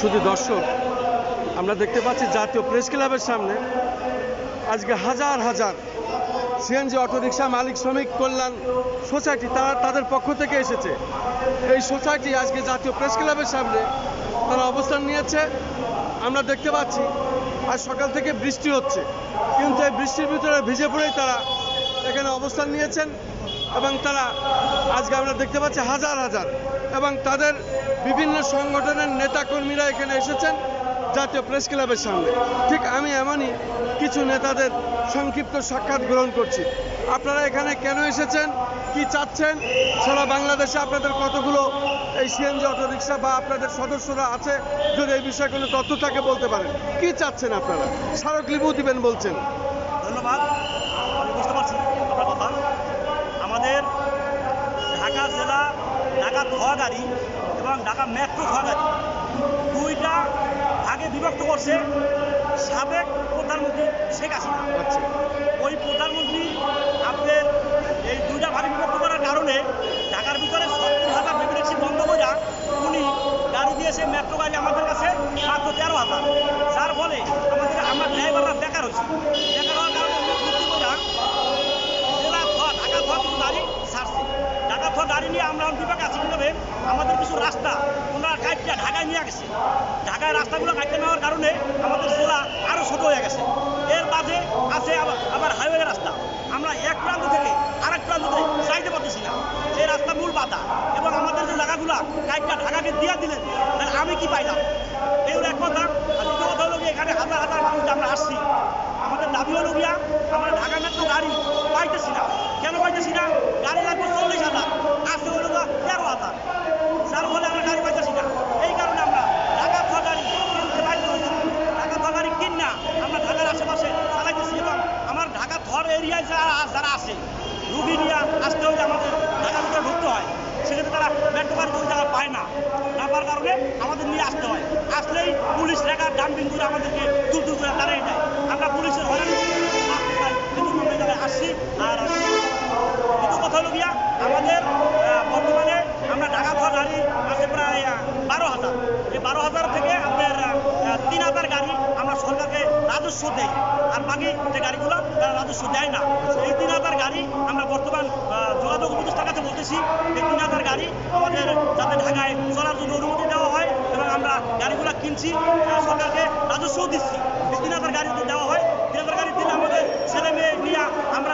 শুধু দর্শক, আমরা দেখতে পাচ্ছি জাতীয় প্রেস ক্লাবের সামনে আজকে হাজার হাজার সিএনজি অটোরিকশা মালিক, শ্রমিক কল্যাণ সোসাইটি তারা তাদের পক্ষ থেকে এসেছে। এই সোসাইটি আজকে জাতীয় প্রেস ক্লাবের সামনে তারা অবস্থান নিয়েছে। আমরা দেখতে পাচ্ছি, আজ সকাল থেকে বৃষ্টি হচ্ছে, কিন্তু এই বৃষ্টির ভিতরে ভিজে পড়েই তারা এখানে অবস্থান নিয়েছেন। এবং তারা আজকে আমরা দেখতে পাচ্ছি হাজার হাজার। এবং তাদের বিভিন্ন সংগঠনের নেতাকর্মীরা এখানে এসেছেন জাতীয় প্রেস ক্লাবের সামনে। ঠিক আমি এমনই কিছু নেতাদের সংক্ষিপ্ত সাক্ষাৎ গ্রহণ করছি। আপনারা এখানে কেন এসেছেন? কি চাচ্ছেন? সারা বাংলাদেশে আপনাদের কতগুলো এই সিএনজি অটোরিকশা বা আপনাদের সদস্যরা আছে? যদি এই বিষয়ে কোনো তথ্য থাকে বলতে পারেন। কি চাচ্ছেন আপনারা? স্মারকলিপি দিবেন বলছেন। ধন্যবাদ। আমি বুঝতে পারছি আপনার কথা। জেলা ঢাকা ধোয়া গাড়ি এবং ঢাকা মেট্রো ধোয়া গাড়ি। দুইটা ভাগে বিভক্ত করছে সাবেক প্রধানমন্ত্রী শেখ হাসিনা। আচ্ছা। ওই প্রধানমন্ত্রী আপনার এই দুইটা ভাগে বিভক্ত করার কারণে ঢাকার ভিতরে সত্তর হাজার ভ্যাকেন্সি বন্ধ করে উনি গাড়ি দিয়েছে মেট্রো গাড়ি আমাদের কাছে মাত্র গাড়ি নিয়ে আমরা বিভাগে আছি কীভাবে আমাদের কিছু রাস্তা ওনারা কাইটটা ঢাকায় নিয়ে গেছে। ঢাকায় রাস্তাগুলো কাটতে নেওয়ার কারণে আমাদের জেলা আরও ছোট হয়ে গেছে। এর মাঝে আছে আবার হাইওয়ে রাস্তা। আমরা এক প্রান্ত থেকে আরেক প্রান্ততে চাইতে পারতেছি না এই রাস্তা মূল বাধা এবং আমাদের যে জায়গাগুলো কাইটটা ঢাকাকে দিয়ে দিলেন, তাহলে আমি কি পাইলাম? এই এক কথা। আর দ্বিতীয় কথা হলো এখানে হাজার হাজার মানুষ আমরা আসছি। আমাদের দাবি হলো গিয়া, আমরা ঢাকা মেট্রো গাড়ি পাইতেছি না। কেন পাইতেছি না? গাড়ি লাগবে চল্লিশ হাজার। আসতে হলো গিয়া তেরো হাজার। যার ফলে আমরা গাড়ি পাইতেছি না। এই কারণে আমরা ঢাকা গাড়ি কিনতে বাধ্য হয়েছি। ঢাকা গাড়ি কিন না, আমরা ঢাকার আশেপাশে চালাইতেছি এবং আমার ঢাকা ধোয়ার এরিয়ায় যারা যারা আছে, রুগী নিয়ে আসতে হলে আমাদের ঢাকার ভিতরে ঢুকতে হয়। সেক্ষেত্রে তারা মেট্রো গাড়ি ওই জায়গায় পায় না। না পাওয়ার কারণে আমাদের নিয়ে আসতে হয়। আসলেই পুলিশ রেখা ডাম্পিং করে আমাদেরকে দূর দূর করে দাঁড়িয়ে দেয়। আমাদের বর্তমানে আমরা ঢাকা গাড়ি আছে প্রায় বারো হাজার। এই বারো হাজার থেকে আপনার তিন হাজার গাড়ি আমরা সরকারকে রাজস্ব দেই। আর বাকি যে গাড়িগুলো, তারা রাজস্ব দেয় না। এই তিন হাজার গাড়ি আমরা বর্তমান যোগাযোগ উপদেষ্টার কাছে বলতেছি, এই তিন হাজার গাড়ি আমাদের যাতে ঢাকায় চলার জন্য অনুমতি দেওয়া হয় এবং আমরা গাড়িগুলো কিনছি সরকারকে রাজস্বও দিচ্ছি। এই তিন হাজার গাড়ি দেওয়া হয়, তিন হাজার গাড়ি দিলে আমাদের ছেলে মেয়ে নিয়ে আমরা